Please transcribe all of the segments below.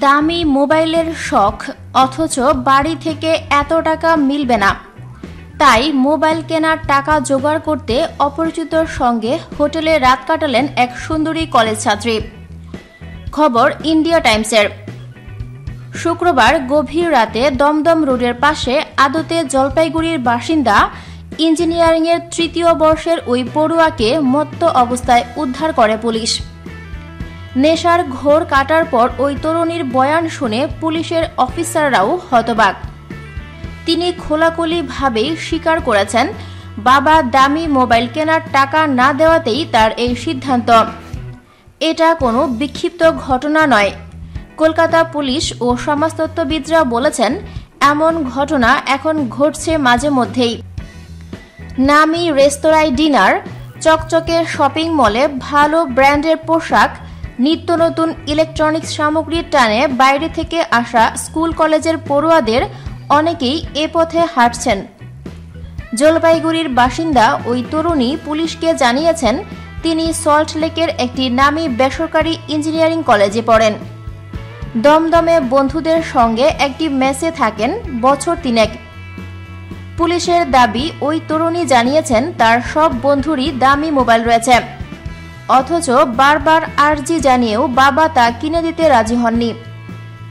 দামি মোবাইলের শখ, অথচ বাড়ি থেকে এত টাকা মিলবে না। তাই মোবাইল কেনার টাকা জোগাড় করতে অপরিচিতর সঙ্গে হোটেলে রাত কাটালেন এক সুন্দরী কলেজ ছাত্রী। খবর ইন্ডিয়া টাইমসের। শুক্রবার গভীর রাতে দমদম রোডের পাশে আদতে জলপাইগুড়ির বাসিন্দা ইঞ্জিনিয়ারিংয়ের তৃতীয় বর্ষের ওই পড়ুয়াকে মত্ত অবস্থায় উদ্ধার করে পুলিশ। নেশার ঘোর কাটার পর ওই তরুণীর বয়ান শুনে পুলিশের অফিসাররাও হতবাক। তিনি খোলাখুলিভাবেই স্বীকার করেছেন, বাবা দামি মোবাইল কেনার টাকা না দেওয়াতেই তার এই সিদ্ধান্ত। এটা কোনো বিক্ষিপ্ত ঘটনা নয়। কলকাতা পুলিশ ও সমাজতত্ত্ববিদরা বলেছেন, এমন ঘটনা এখন ঘটছে মাঝে মধ্যেই। নামি রেস্তোরাঁয় ডিনার, চকচকে শপিং মলে ভালো ব্র্যান্ডের পোশাক, নিত্য নতুন ইলেকট্রনিক্স সামগ্রীর টানে বাইরে থেকে আসা স্কুল কলেজের পড়ুয়াদের অনেকেই এ পথে হাঁটছেন। জলপাইগুড়ির বাসিন্দা ওই তরুণী পুলিশকে জানিয়েছেন, তিনি সল্ট লেকের একটি নামী বেসরকারি ইঞ্জিনিয়ারিং কলেজে পড়েন। দমদমে বন্ধুদের সঙ্গে একটি মেসে থাকেন বছর তিনেক। পুলিশের দাবি, ওই তরুণী জানিয়েছেন তার সব বন্ধুরই দামি মোবাইল রয়েছে। অথচ বারবার আর্জি জানিয়েও বাবা তা কিনে দিতে রাজি হননি।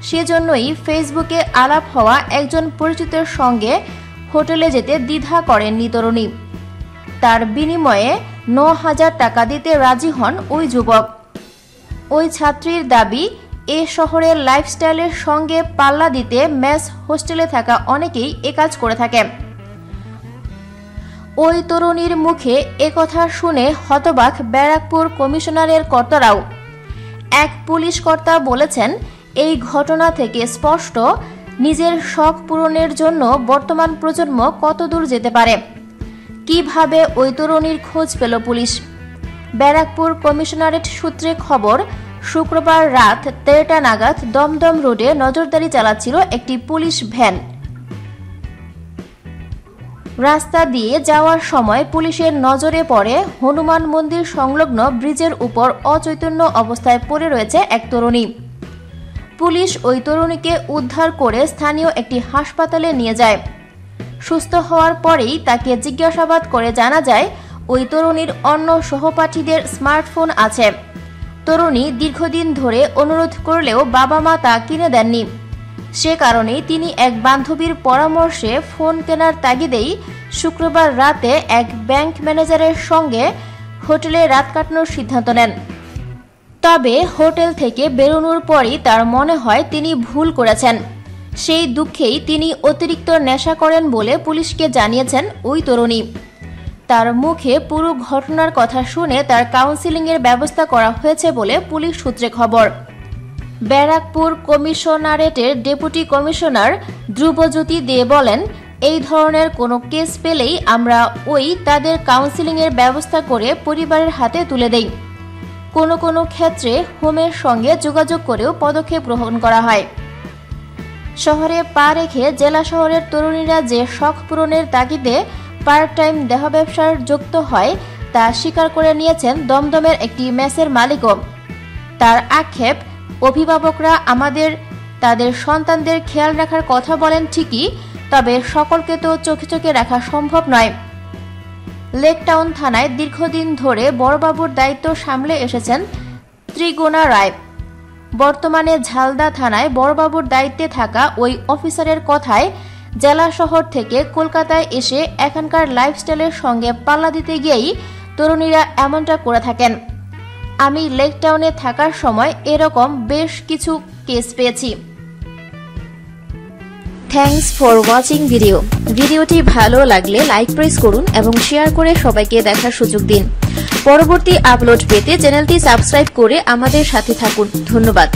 সেজন্যই ফেসবুকে আলাপ হওয়া একজন পরিচিতের সঙ্গে হোটেলে যেতে দ্বিধা করেননি তরুণী। তার বিনিময়ে ন হাজার টাকা দিতে রাজি হন ওই যুবক। ওই ছাত্রীর দাবি, এ শহরের লাইফস্টাইলের সঙ্গে পাল্লা দিতে মেস হোস্টেলে থাকা অনেকেই এ কাজ করে থাকে। ওই তরুণীর মুখে একথা শুনে হতবাক ব্যারাকপুর কমিশনারের কর্তারাও। এক পুলিশ কর্তা বলেছেন, এই ঘটনা থেকে স্পষ্ট, নিজের শখ পূরণের জন্য বর্তমান প্রজন্ম কতদূর যেতে পারে। কীভাবে ওই তরুণীর খোঁজ পেল পুলিশ? ব্যারাকপুর কমিশনারেট সূত্রে খবর, শুক্রবার রাত তেরোটা নাগাদ দমদম রোডে নজরদারি চালাচ্ছিল একটি পুলিশ ভ্যান। রাস্তা দিয়ে যাওয়ার সময় পুলিশের নজরে পড়ে হনুমান মন্দির সংলগ্ন ব্রিজের উপর অচৈতন্য অবস্থায় পড়ে রয়েছে এক তরুণী। পুলিশ ওই তরুণীকে উদ্ধার করে স্থানীয় একটি হাসপাতালে নিয়ে যায়। সুস্থ হওয়ার পরেই তাকে জিজ্ঞাসাবাদ করে জানা যায়, ওই তরুণীর অন্য সহপাঠীদের স্মার্টফোন আছে। তরুণী দীর্ঘদিন ধরে অনুরোধ করলেও বাবা মা তা কিনে দেননি। সে কারণেই তিনি এক বান্ধবীর পরামর্শে ফোন কেনার তাগিদেই শুক্রবার রাতে এক ব্যাংক ম্যানেজারের সঙ্গে হোটেলে রাত কাটানোর সিদ্ধান্ত নেন। তবে হোটেল থেকে বেরোনোর পরই তার মনে হয় তিনি ভুল করেছেন। সেই দুঃখেই তিনি অতিরিক্ত নেশা করেন বলে পুলিশকে জানিয়েছেন ওই তরুণী। তার মুখে পুরো ঘটনার কথা শুনে তার কাউন্সিলিংয়ের ব্যবস্থা করা হয়েছে বলে পুলিশ সূত্রে খবর। ব্যারাকপুর কমিশনারেটের ডেপুটি কমিশনার ধ্রুবজ্যোতি দে বলেন, এই ধরনের কোনো কেস পেলেই আমরা ওই তাদের কাউন্সিলিংয়ের ব্যবস্থা করে পরিবারের হাতে তুলে দেই। কোনো কোনো ক্ষেত্রে হোমের সঙ্গে যোগাযোগ করেও পদক্ষেপ গ্রহণ করা হয়। শহরে পা রেখে জেলা শহরের তরুণীরা যে শখ পূরণের তাগিদে পার্ট টাইম দেহ ব্যবসার যুক্ত হয়, তা স্বীকার করে নিয়েছেন দমদমের একটি মেসের মালিকও। তার আক্ষেপ অভিভাবকরা আমাদের, তাদের সন্তানদের খেয়াল রাখার কথা বলেন ঠিকই, তবে সকলকে তো চোখে চোখে রাখা সম্ভব নয়। লেকটাউন থানায় দীর্ঘদিন ধরে বড়বাবুর দায়িত্ব সামলে এসেছেন ত্রিগুণা রায়। বর্তমানে ঝালদা থানায় বড়বাবুর দায়িত্বে থাকা ওই অফিসারের কথায় জেলা শহর থেকে কলকাতায় এসে এখানকার লাইফস্টাইলের সঙ্গে পাল্লা দিতে গিয়েই তরুণীরা এমনটা করে থাকেন। আমি লেক টাউনে থাকার সময় এরকম বেশ কিছু কেস পেয়েছি। থ্যাংকস ফর ওয়াচিং ভিডিও ভিডিওটি ভালো লাগলে লাইক প্রেস করুন এবং শেয়ার করে সবাইকে দেখার সুযোগ দিন। পরবর্তী আপলোড পেতে চ্যানেলটি সাবস্ক্রাইব করে আমাদের সাথে থাকুন। ধন্যবাদ।